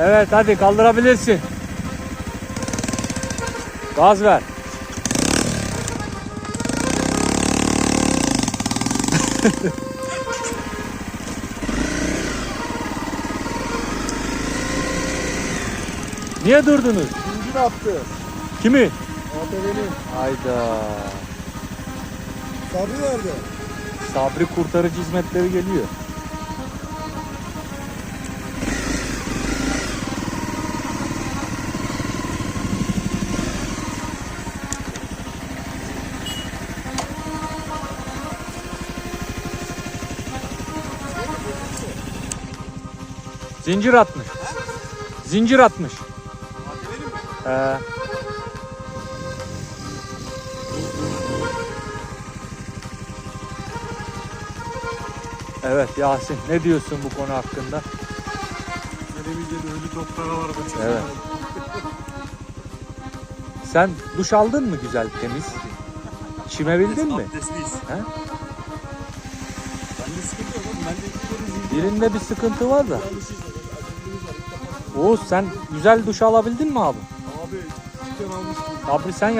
Evet hadi kaldırabilirsin. Gaz ver. Niye durdunuz? Zincir attı. Kimi? ATV'nin. Hayda. Sabri nerede? Sabri kurtarıcı hizmetleri geliyor. Zincir atmış. Zincir atmış. Ee, evet Yasin ne diyorsun bu konu hakkında? Televizyonda ölü doktora var bu Evet. Sen duş aldın mı güzel temiz? Çimebildin mi? Abdestliyiz. He? Bende sıkıntı yok oğlum. Bende iki kere zincir Birinde bir sıkıntı var da. yanlışıyız. Oğuz sen güzel duş alabildin mi abi? Abi dükkan almıştım. Sabri sen